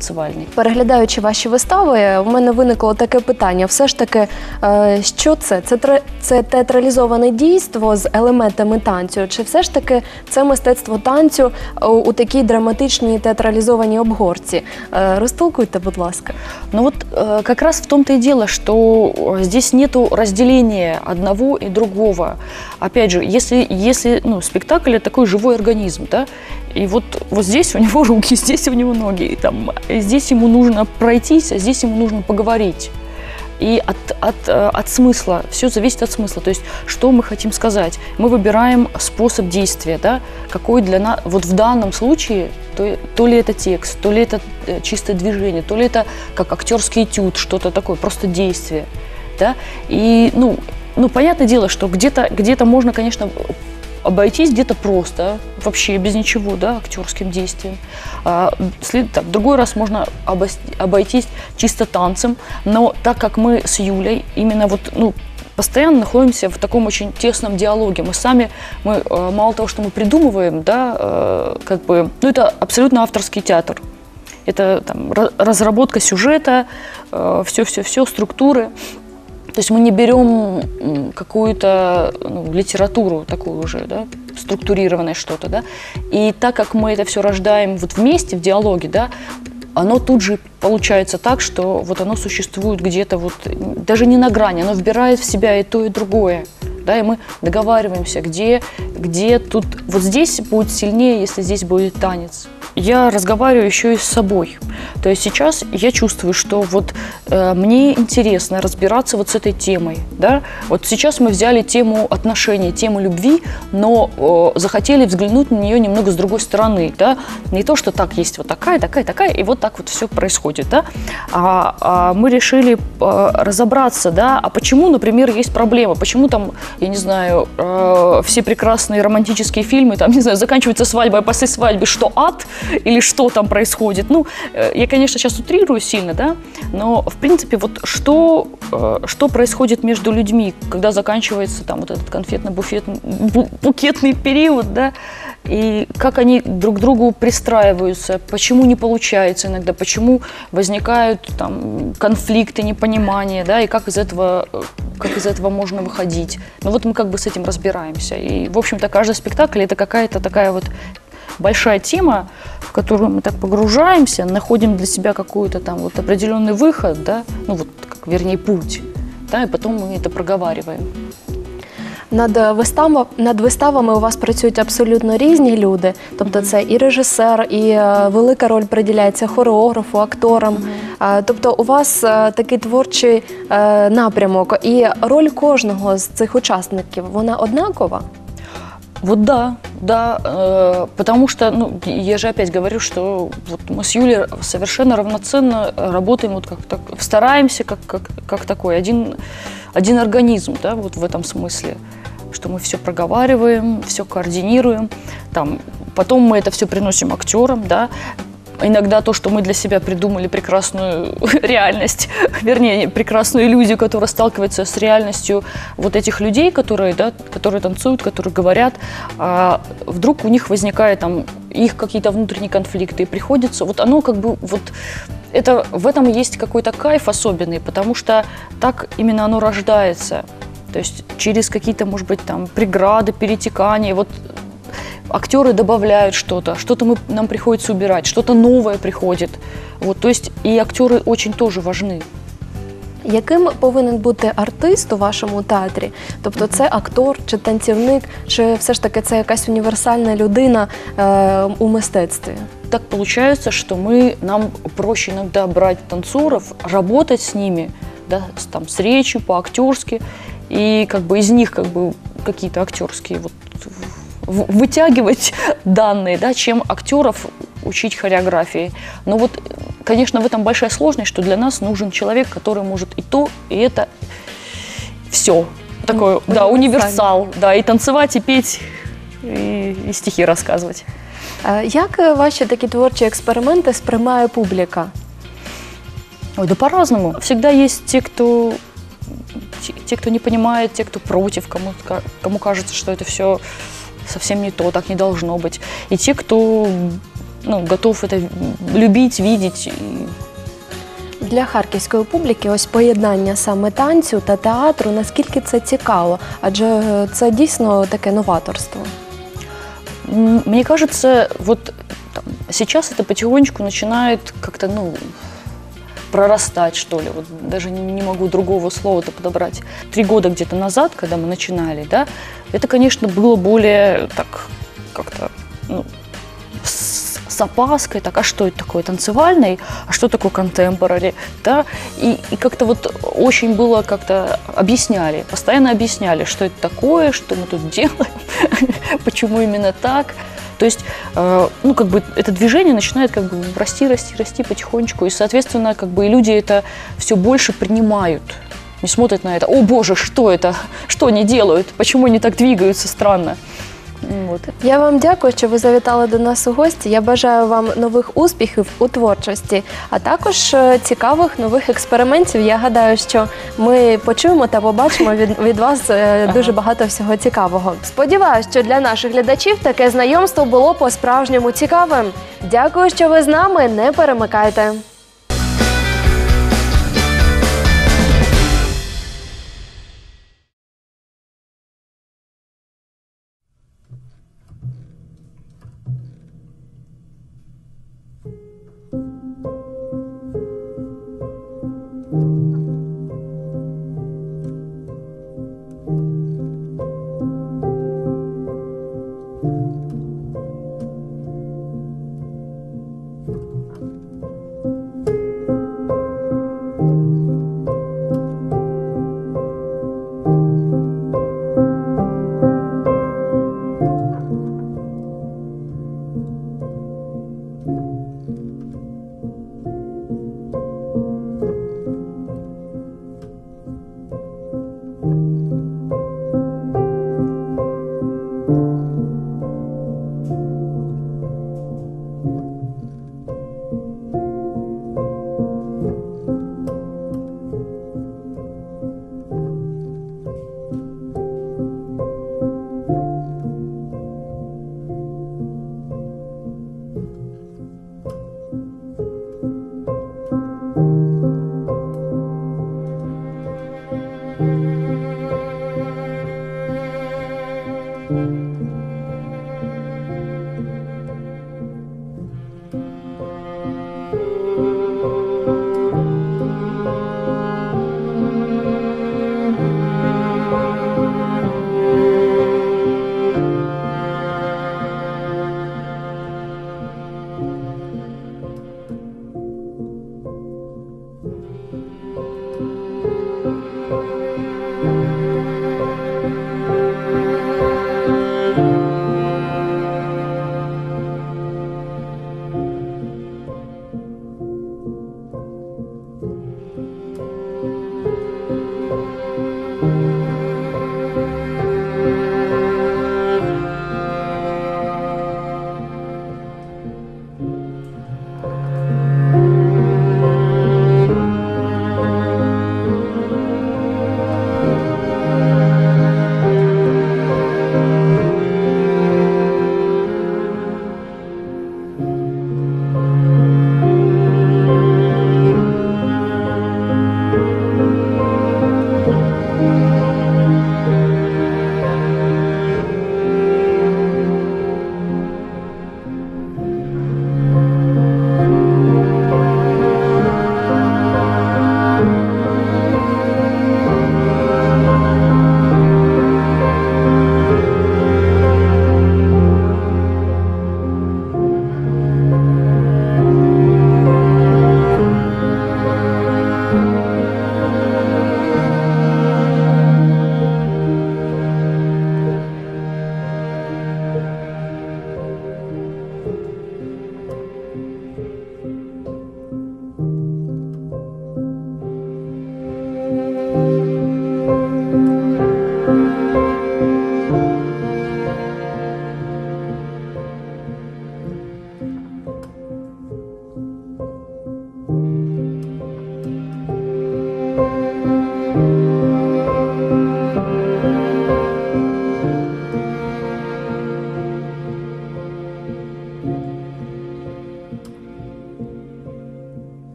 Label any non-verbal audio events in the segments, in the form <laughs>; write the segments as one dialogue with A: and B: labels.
A: танцевальный.
B: Переглядаючи ваші вистави, в мене виникло таке питання: все ж таки, е, що це? Це тре- це театралізоване дійство з елементами танцю, чи все ж таки це мистецтво танцю е, у такій драматичній театралізованій обгорці? Е, Розтолкуйте, будь ласка.
A: Но вот э, как раз в том-то и дело, что э, здесь нету разделения одного и другого. Опять же, если, если ну, спектакль это такой живой организм, да, и вот, вот здесь у него <laughs> руки, здесь у него ноги, и там, и здесь ему нужно пройтись, а здесь ему нужно поговорить. И от, от, э, от смысла, все зависит от смысла. То есть, что мы хотим сказать. Мы выбираем способ действия, да, какой для нас, вот в данном случае, то, то ли это текст, то ли это э, чистое движение, то ли это как актерский этюд, что-то такое, просто действие, да. И, ну, ну понятное дело, что где-то где можно, конечно, обойтись где-то просто, вообще без ничего, да, актерским действием. А, след- так, другой раз можно обойтись чисто танцем, но так как мы с Юлей именно вот, ну, постоянно находимся в таком очень тесном диалоге. Мы сами, мы э, мало того, что мы придумываем, да, э, как бы, ну, это абсолютно авторский театр. Это там, ра- разработка сюжета, все-все-все, структуры. То есть мы не берем какую-то ну, литературу такую уже, да, структурированное что-то, да. И так как мы это все рождаем вот вместе, в диалоге, да, оно тут же получается так, что вот оно существует где-то вот, даже не на грани, оно вбирает в себя и то, и другое. Да, и мы договариваемся, где, где тут, вот здесь будет сильнее, если здесь будет танец. Я разговариваю еще и с собой. То есть сейчас я чувствую, что вот э, мне интересно разбираться вот с этой темой. Да? Вот сейчас мы взяли тему отношений, тему любви, но э, захотели взглянуть на нее немного с другой стороны. Да? Не то, что так есть вот такая, такая, такая, и вот так вот все происходит. Да? А, а мы решили э, разобраться, да, а почему, например, есть проблема, почему там, я не знаю, э, все прекрасные романтические фильмы, там, не знаю, заканчиваются свадьбой, а после свадьбы что, ад? Или что там происходит? Ну, э, я, конечно, сейчас утрирую сильно, да, но, в принципе, вот что, э, что происходит между людьми, когда заканчивается там вот этот конфетно-букетный период, да, и как они друг к другу пристраиваются, почему не получается иногда, почему возникают там конфликты, непонимания, да, и как из этого, э, как из этого можно выходить. Ну вот мы как бы с этим разбираемся. И, в общем-то, каждый спектакль это какая-то такая вот большая тема, в которую мы так погружаемся, находим для себя какой-то там вот определенный выход, да, ну вот, как, вернее, путь, да, и потом мы это проговариваем.
B: Над виставами, над виставами у вас працюють абсолютно різні люди. Тобто це і режисер, і е, велика роль приділяється хореографу, акторам. Е, Тобто у вас е, такий творчий е, напрямок, і роль кожного з цих учасників вона однакова.
A: Вот да, да, э, потому что, ну, я же опять говорю, что вот мы с Юлей совершенно равноценно работаем, вот как так, стараемся, как, как, как такой один, один организм, да, вот в этом смысле, что мы все проговариваем, все координируем, там, потом мы это все приносим актерам, да, Иногда то, что мы для себя придумали прекрасную <laughs> реальность, вернее, прекрасную иллюзию, которая сталкивается с реальностью вот этих людей, которые, да, которые танцуют, которые говорят, а вдруг у них возникает там их какие-то внутренние конфликты, и приходится, вот оно как бы вот это, в этом есть какой-то кайф особенный, потому что так именно оно рождается. То есть через какие-то, может быть, там преграды, перетекания, вот актеры добавляют что-то, что-то мы, нам приходится убирать, что-то новое приходит. Вот, то есть и актеры очень тоже важны.
B: Яким повинен бути артист у вашому театрі? Тобто це актор чи танцівник, чи все ж таки це якась універсальна людина е, у мистецтві?
A: Так получается, что мы, нам проще иногда брать танцоров, работать с ними, да, с, там, с речью по-актерски, и как бы из них как бы какие-то актерские вот в- вытягивать <laughs> данные, да, чем актеров учить хореографии. Но вот, конечно, в этом большая сложность, что для нас нужен человек, который может и то, и это все. Такой, да,
B: универсальный.
A: универсал, да, и танцевать, и петь, и, и стихи рассказывать.
B: Е, Як е, ваші такі творчі експерименти сприймає публіка?
A: Ой, да по-разному. Всегда есть те, кто те, те, кто не понимает, те, кто против, кому, ка- кому кажется, что это все совсем не то, так не должно быть. И те, кто ну, готов это любить, видеть. И
B: Для харківської публіки ось поєднання саме танцю та театру, наскільки це цікаво, адже е, це дійсно таке новаторство.
A: М, Мне кажется, вот там, сейчас это потихонечку начинает как-то, ну, прорастать, что ли. Вот даже не могу другого слова-то подобрать. Три года где-то назад, когда мы начинали, да, это, конечно, было более так как-то, ну, с, с опаской, так, а что это такое танцевальный, а что такое контемпорари, да, и, и как-то вот очень было как-то объясняли, постоянно объясняли, что это такое, что мы тут <laughs> делаем, почему именно так. То есть, э, ну, как бы это движение начинает как бы расти, расти, расти потихонечку, и, соответственно, как бы и люди это все больше принимают, не смотрят на это, о боже, что это, что они делают, почему они так двигаются? Странно. Вот.
B: Я вам дякую, що ви завітали до нас у гості. Я бажаю вам нових успіхів у творчості, а також е, цікавих нових експериментів. Я гадаю, що ми почуємо та побачимо від, від вас е, дуже багато всього цікавого. Сподіваюсь, що для наших глядачів таке знайомство було по-справжньому цікавим. Дякую, що ви з нами. Не перемикайте.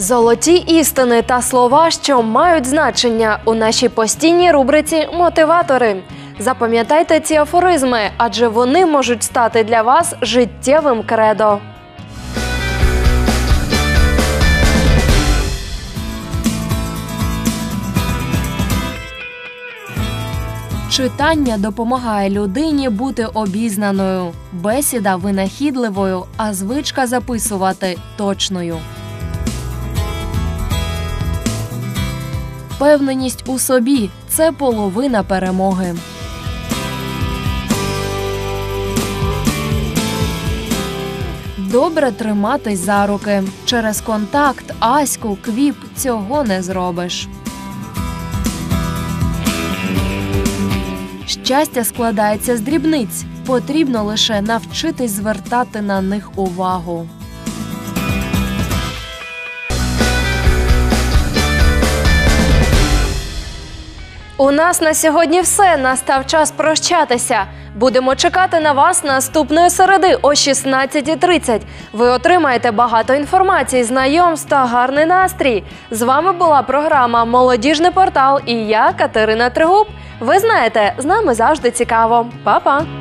B: Золоті істини та слова, що мають значення у нашій постійній рубриці Мотиватори. Запам'ятайте ці афоризми, адже вони можуть стати для вас життєвим кредо. Читання допомагає людині бути обізнаною, бесіда винахідливою, а звичка записувати точною. Впевненість у собі це половина перемоги. Добре триматись за руки. Через контакт, аську, квіп цього не зробиш. Щастя складається з дрібниць. Потрібно лише навчитись звертати на них увагу. У нас на сьогодні все. Настав час прощатися. Будемо чекати на вас наступної середи о 16.30. Ви отримаєте багато інформації, знайомств та гарний настрій. З вами була програма Молодіжний портал і я, Катерина Тригуб. Ви знаєте, з нами завжди цікаво. Па-па!